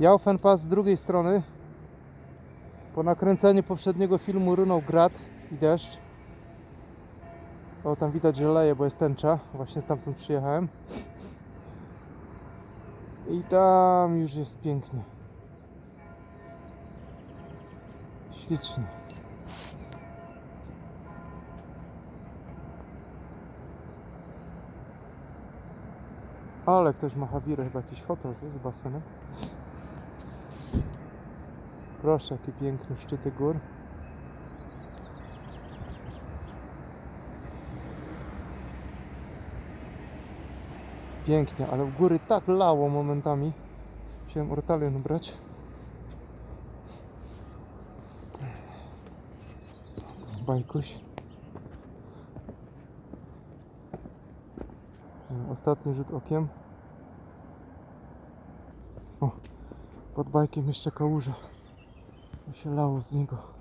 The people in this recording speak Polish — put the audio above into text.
Jałfenpas z drugiej strony. Po nakręceniu poprzedniego filmu runął grad i deszcz. O, tam widać, że leje, bo jest tęcza. Właśnie stamtąd przyjechałem. I tam już jest pięknie. Ślicznie. Ale ktoś ma hawirę, chyba jakiś hotel z basenem. Proszę, jaki piękny szczyty gór. Pięknie, ale w góry tak lało momentami. Musiałem ortalion brać. Bajkuś. Ostatni rzut okiem. O, pod bajkiem jeszcze kałuża. To się lało z niego.